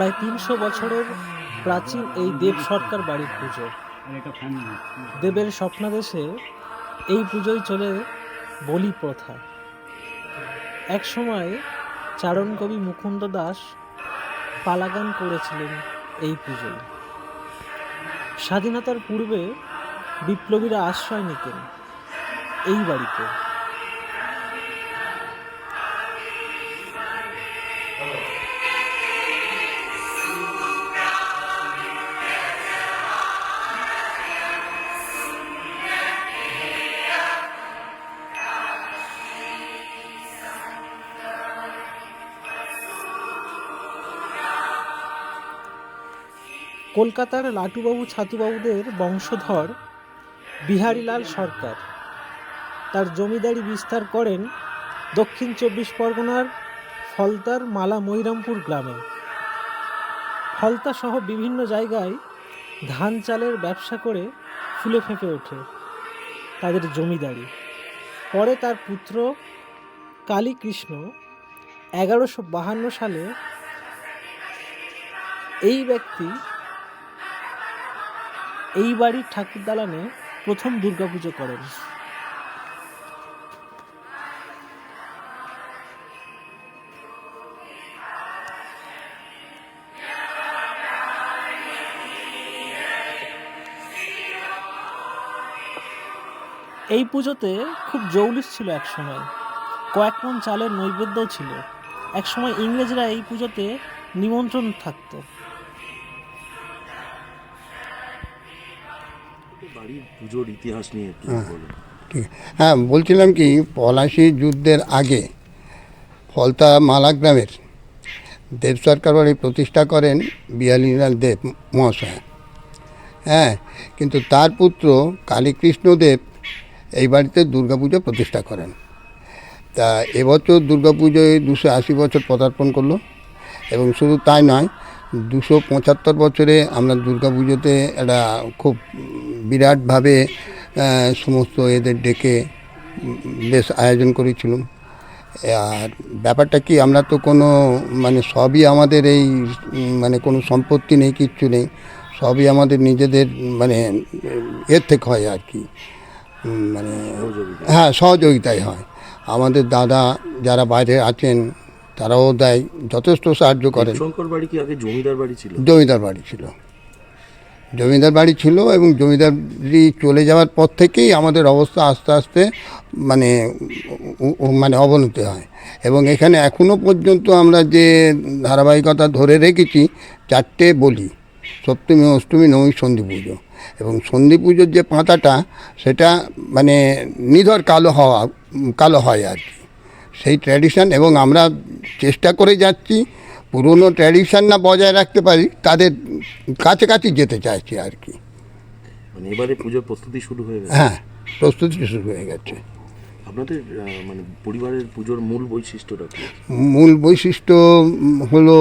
প্রায় তিনশো বছরের প্রাচীন এই দেব সরকার বাড়ির পুজো। দেবের স্বপ্নাদেশে এই পুজোয় চলে বলি প্রথা। এক সময় চারণ কবি মুকুন্দ দাস পালাগান করেছিলেন এই পুজোয়। স্বাধীনতার পূর্বে বিপ্লবীরা আশ্রয় নিতেন এই বাড়িতে। কলকাতার লাটুবাবু ছাতুবাবুদের বংশধর বিহারীলাল সরকার। তার জমিদারি বিস্তার করেন দক্ষিণ চব্বিশ পরগনার ফলতার মালা মৈরামপুর গ্রামে। ফলতা সহ বিভিন্ন জায়গায় ধান চালের ব্যবসা করে ফুলে ফেঁপে ওঠে তাদের জমিদারি। পরে তার পুত্র কালীকৃষ্ণ এগারোশো বাহান্ন সালে এই ব্যক্তি এই বাড়ির ঠাকুর দালানে প্রথম দুর্গাপুজো করেন। এই পুজোতে খুব জৌলুস ছিল এক সময় কয়েক মন চালের নৈবেদ্যও ছিল। এক সময় ইংরেজরা এই পুজোতে নিমন্ত্রণ থাকতো। বাড়ির পুজোর ইতিহাস নিয়ে একটু বলুন। ঠিক। হ্যাঁ বলছিলাম কি পলাশি যুদ্ধের আগে ফলতা মালা গ্রামের দেব সরকার বাড়ি প্রতিষ্ঠা করেন বিহারীলাল দেব মহাশয়। হ্যাঁ কিন্তু তার পুত্র কালীকৃষ্ণ দেব এই বাড়িতে দুর্গাপুজো প্রতিষ্ঠা করেন। তা এবছর দুর্গাপুজোয় দুশো আশি বছর পদার্পণ করল এবং শুধু তাই নয় দুশো পঁচাত্তর বছরে আমরা দুর্গাপুজোতে একটা খুব বিরাটভাবে সমস্ত এদের ডেকে বেশ আয়োজন করেছিলাম। আর ব্যাপারটা কি আমরা তো কোনো মানে সবই আমাদের এই মানে কোনো সম্পত্তি নেই কিচ্ছু নেই সবই আমাদের নিজেদের মানে এর থেকে হয় আর কি। মানে হ্যাঁ সহযোগিতাই হয়। আমাদের দাদা যারা বাইরে আছেন তারাও দেয় যথেষ্ট সাহায্য করেন। শঙ্কর বাড়ি কি আগে জমিদার বাড়ি ছিল? জমিদার বাড়ি ছিল। জমিদার বাড়ি ছিল এবং জমিদারি চলে যাওয়ার পর থেকেই আমাদের অবস্থা আস্তে আস্তে মানে মানে অবনতি হয়। এবং এখানে এখনও পর্যন্ত আমরা যে ধারাবাহিকতা ধরে রেখেছি, চারটে বলি, সপ্তমী, অষ্টমী, নবমী, সন্ধি পুজো। এবং সন্ধি পুজোর যে পাতাটা, সেটা মানে নিধর কালো হওয়া, কালো হয় আর কি। সেই ট্র্যাডিশন এবং আমরা চেষ্টা করে যাচ্ছি পুরনো ট্র্যাডিশন না বজায় রাখতে পারি তাদের কাছাকাছি যেতে চাইছি আর কি। মানে এবারে পুজোর প্রস্তুতি শুরু হয়ে গেছে? হ্যাঁ প্রস্তুতি শুরু হয়ে গেছে। আপনাদের মানে পরিবারের পুজোর মূল বৈশিষ্ট্যটা কি? মূল বৈশিষ্ট্য হলো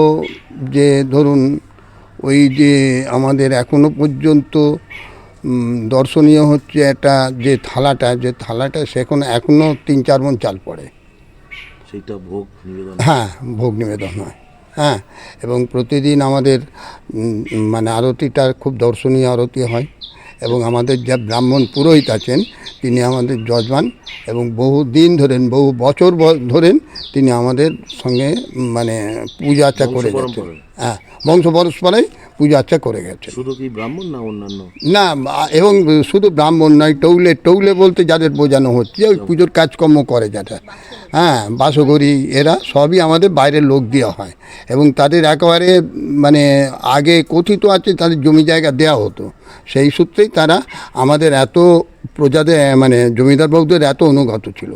যে ধরুন ওই যে আমাদের এখনও পর্যন্ত দর্শনীয় হচ্ছে একটা যে থালাটা যে থালাটা সেখানে এখনও তিন চার মন চাল পড়ে। সেইটা ভোগ নিবেদন? হ্যাঁ ভোগ নিবেদন হয়। হ্যাঁ এবং প্রতিদিন আমাদের মানে আরতিটা খুব দর্শনীয় আরতি হয় এবং আমাদের যা ব্রাহ্মণ পুরোহিত আছেন তিনি আমাদের যজমান এবং বহু দিন ধরেন বহু বছর ব- ধরেন তিনি আমাদের সঙ্গে মানে পূজা আর্চা করে বংশপরম্পরায়। হ্যাঁ বংশ পরস্পরাই পূজা আর্চা করে গেছে শুধু কি ব্রাহ্মণ না অন্যান্য? না এবং শুধু ব্রাহ্মণ নয় টৌলে টৌলে বলতে যাদের বোঝানো হচ্ছে ওই পুজোর কাজকর্ম করে যারা। হ্যাঁ বাসগরি এরা সবই আমাদের বাইরের লোক দেওয়া হয়। এবং তাদের একেবারে মানে আগে কথিত আছে তাদের জমি জায়গা দেওয়া হতো। সেই সূত্রেই তারা আমাদের এত প্রজাদের মানে জমিদার বাবুদের এত অনুগত ছিল।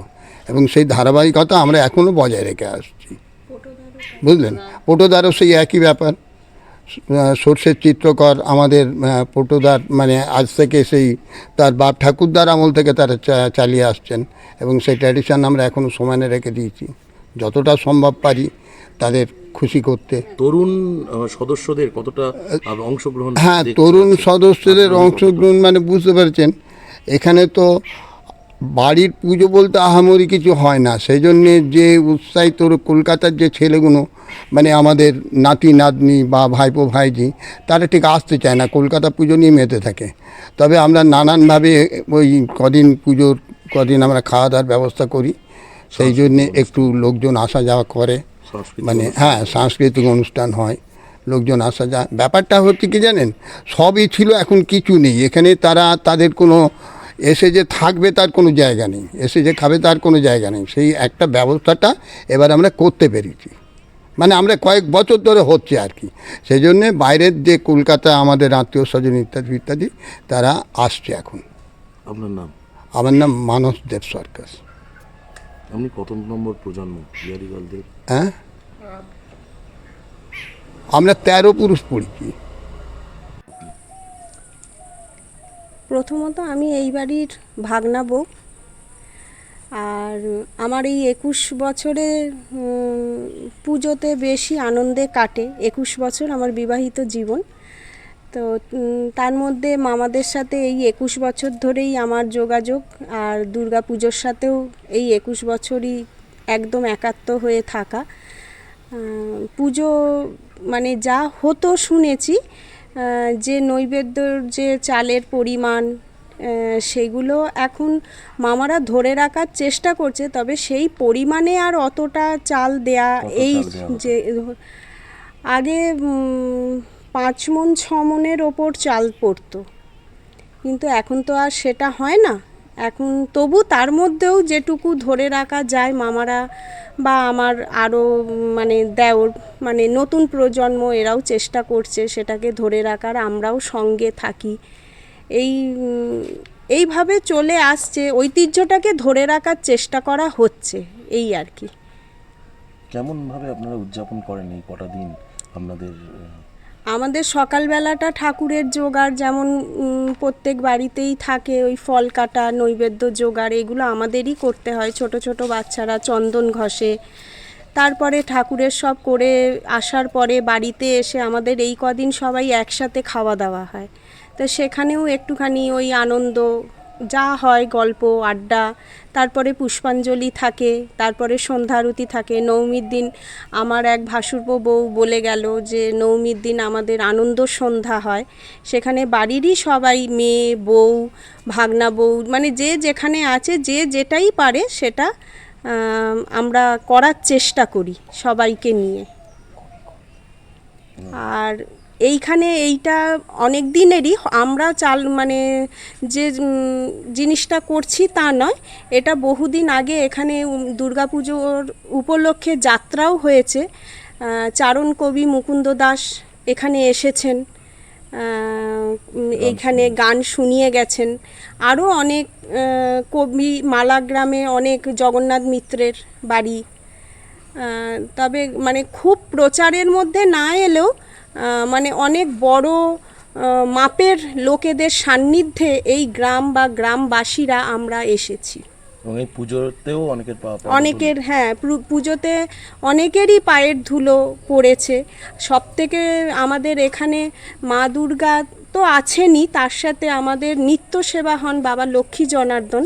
এবং সেই ধারাবাহিকতা আমরা এখনও বজায় রেখে আসছি। বুঝলেন? পটোদারও সেই একই ব্যাপার। সর্ষের চিত্রকর আমাদের পটুদার মানে আজ থেকে সেই তার বাপ ঠাকুরদার আমল থেকে তারা চালিয়ে আসছেন এবং সেই ট্র্যাডিশন আমরা এখনও সমানে রেখে দিয়েছি। যতটা সম্ভব পারি তাদের খুশি করতে। তরুণ সদস্যদের কতটা অংশগ্রহণ হ্যাঁ তরুণ সদস্যদের অংশগ্রহণ মানে বুঝতে পারছেন। এখানে তো বাড়ির পুজো বলতে আহামরি কিছু হয় না। সেই জন্যে যে উৎসাহিত কলকাতার যে ছেলেগুলো মানে আমাদের নাতি নাতনি বা ভাইপো ভাইজি তারা ঠিক আসতে চায় না। কলকাতা পুজো নিয়ে মেতে থাকে। তবে আমরা নানানভাবে ওই কদিন পুজোর কদিন আমরা খাওয়া দাওয়ার ব্যবস্থা করি। সেই জন্যে একটু লোকজন আসা যাওয়া করে। মানে হ্যাঁ সাংস্কৃতিক অনুষ্ঠান হয়। লোকজন আসা যায় ব্যাপারটা হচ্ছে কি জানেন? সবই ছিল এখন কিছু নেই। এখানে তারা তাদের কোনো এসে যে থাকবে তার কোনো জায়গা নেই এসে যে খাবে তার কোনো জায়গা নেই। সেই একটা ব্যবস্থাটা এবার আমরা করতে পেরেছি। মানে আমরা কয়েক বছর ধরে হচ্ছে আর কি। সেই জন্যে বাইরের যে কলকাতা আমাদের আত্মীয় স্বজন ইত্যাদি ইত্যাদি তারা আসছে এখন। আপনার নাম? আমার নাম মানস দেব সরকার। আপনি কত নম্বর প্রজন্ম হ্যাঁ? আমরা তেরো পুরুষ পড়ছি। প্রথমত আমি এই বাড়ির ভাগনা বউ। আর আমার এই একুশ বছরে পুজোতে বেশি আনন্দে কাটে। একুশ বছর আমার বিবাহিত জীবন। তো তার মধ্যে মামাদের সাথে এই একুশ বছর ধরেই আমার যোগাযোগ আর দুর্গা পুজোর সাথেও এই একুশ বছরই একদম একাত্ম হয়ে থাকা। পুজো মানে যা হতো শুনেছি যে নৈবেদ্যর যে চালের পরিমাণ সেগুলো এখন মামারা ধরে রাখার চেষ্টা করছে তবে সেই পরিমাণে আর অতটা চাল দেয়া এই? যে আগে পাঁচ মন ছ মনের ওপর চাল পড়তো কিন্তু এখন তো আর সেটা হয় না এখন তবু তার মধ্যেও যেটুকু ধরে রাখা যায় মামারা বা আমার আরও মানে দেওর মানে নতুন প্রজন্ম এরাও চেষ্টা করছে সেটাকে ধরে রাখার, আমরাও সঙ্গে থাকি। এই, এইভাবে চলে আসছে, ঐতিহ্যটাকে ধরে রাখার চেষ্টা করা হচ্ছে, এই আর কি। কেমন ভাবে আপনারা উদযাপন করেন এই কটা দিন আপনাদের আমাদের সকালবেলাটা ঠাকুরের জোগাড়, যেমন প্রত্যেক বাড়িতেই থাকে ওই ফল কাটা, নৈবেদ্য জোগাড়, এগুলো আমাদেরই করতে হয়। ছোট ছোট বাচ্চারা চন্দন ঘষে। তারপরে ঠাকুরের সব করে আসার পরে বাড়িতে এসে আমাদের এই কদিন সবাই একসাথে খাওয়া দাওয়া হয়। তো সেখানেও একটুখানি ওই আনন্দ যা হয় গল্প আড্ডা তারপরে পুষ্পাঞ্জলি থাকে তারপরে সন্ধ্যারতি থাকে। নবমীর দিন আমার এক ভাসুরপো বউ বলে গেল যে নবমীর দিন আমাদের আনন্দ সন্ধ্যা হয়। সেখানে বাড়িরই সবাই মেয়ে বউ ভাগনা বউ মানে যে যেখানে আছে যে যেটাই পারে সেটা আমরা করার চেষ্টা করি সবাইকে নিয়ে। আর এইখানে এইটা অনেক দিনেরই আমরা চাল মানে যে জিনিসটা করছি তা নয় এটা বহুদিন আগে এখানে দুর্গাপুজোর উপলক্ষে যাত্রাও হয়েছে। চারণ কবি মুকুন্দ দাস এখানে এসেছেন এইখানে গান শুনিয়ে গেছেন। আরও অনেক কবি মালাগ্রামে অনেক জগন্নাথ মিত্রের বাড়ি। তবে মানে খুব প্রচারের মধ্যে না এলেও মানে অনেক বড় মাপের লোকেদের সান্নিধ্যে এই গ্রাম বা গ্রামবাসীরা আমরা এসেছি। এই পুজোতেও অনেকের অনেকের হ্যাঁ পুজোতে অনেকেরই পায়ের ধুলো পড়েছে। সব থেকে আমাদের এখানে মা দুর্গা তো আছেনই তার সাথে আমাদের নিত্য সেবা হন বাবা লক্ষ্মী জনার্দন।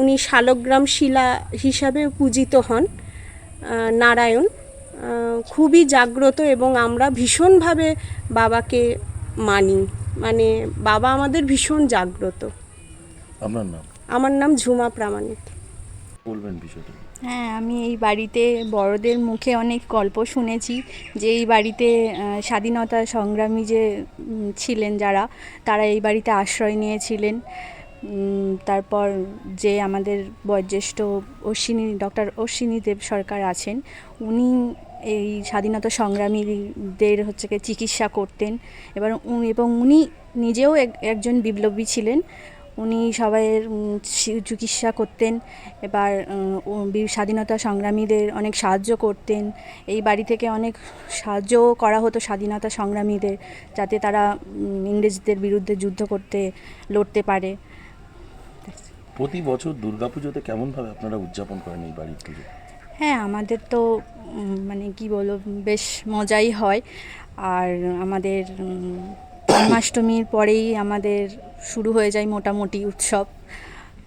উনি শালগ্রাম শিলা হিসাবে পূজিত হন নারায়ণ। খুবই জাগ্রত এবং আমরা ভীষণভাবে বাবাকে মানি। মানে বাবা আমাদের ভীষণ জাগ্রত। আপনার নাম? আমার নাম ঝুমা প্রামাণিক। বলবেন বিষয়টা। হ্যাঁ আমি এই বাড়িতে বড়দের মুখে অনেক গল্প শুনেছি যে এই বাড়িতে স্বাধীনতা সংগ্রামী যে ছিলেন যারা তারা এই বাড়িতে আশ্রয় নিয়েছিলেন। তারপর যে আমাদের বয়োজ্যেষ্ঠ অশ্বিনী ডক্টর অশ্বিনী দেব সরকার আছেন উনি এই স্বাধীনতা সংগ্রামীদের হচ্ছে গিয়ে চিকিৎসা করতেন। এবার এবং উনি নিজেও এক- একজন বিপ্লবী ছিলেন। উনি সবাইয়ের চিকিৎসা করতেন। এবার স্বাধীনতা সংগ্রামীদের অনেক সাহায্য করতেন। এই বাড়ি থেকে অনেক সাহায্যও করা হতো স্বাধীনতা সংগ্রামীদের, যাতে তারা ইংরেজদের বিরুদ্ধে যুদ্ধ করতে, লড়তে পারে। প্রতি বছর দুর্গাপুজোতে কেমন ভাবে আপনারা উদযাপন করেন এই বাড়ির পুজো? হ্যাঁ আমাদের তো মানে কি বলব, বেশ মজাই হয়। আর আমাদের জন্মাষ্টমীর পরেই আমাদের শুরু হয়ে যায় মোটামুটি উৎসব।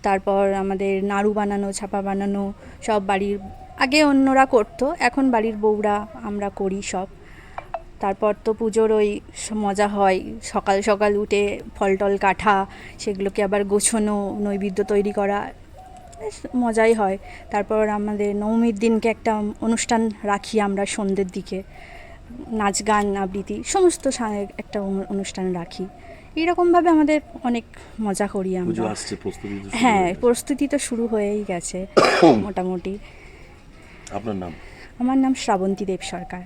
তারপর আমাদের নাড়ু বানানো, ছাপা বানানো, সব বাড়ির, আগে অন্যরা করতো, এখন বাড়ির বউরা আমরা করি সব। তারপর তো পুজোর ওই মজা হয়, সকাল সকাল উঠে ফল টল কাটা, সেগুলোকে আবার গোছানো, নৈবেদ্য তৈরি করা বেশ মজাই হয়। তারপর আমাদের নবমীর দিনকে একটা অনুষ্ঠান রাখি আমরা সন্ধ্যের দিকে। নাচ গান আবৃত্তি সমস্ত একটা অনুষ্ঠান রাখি। এরকমভাবে আমাদের অনেক মজা করি আমরা। হ্যাঁ প্রস্তুতি তো শুরু হয়েই গেছে মোটামুটি। আপনার নাম? আমার নাম শ্রাবন্তী দেব সরকার।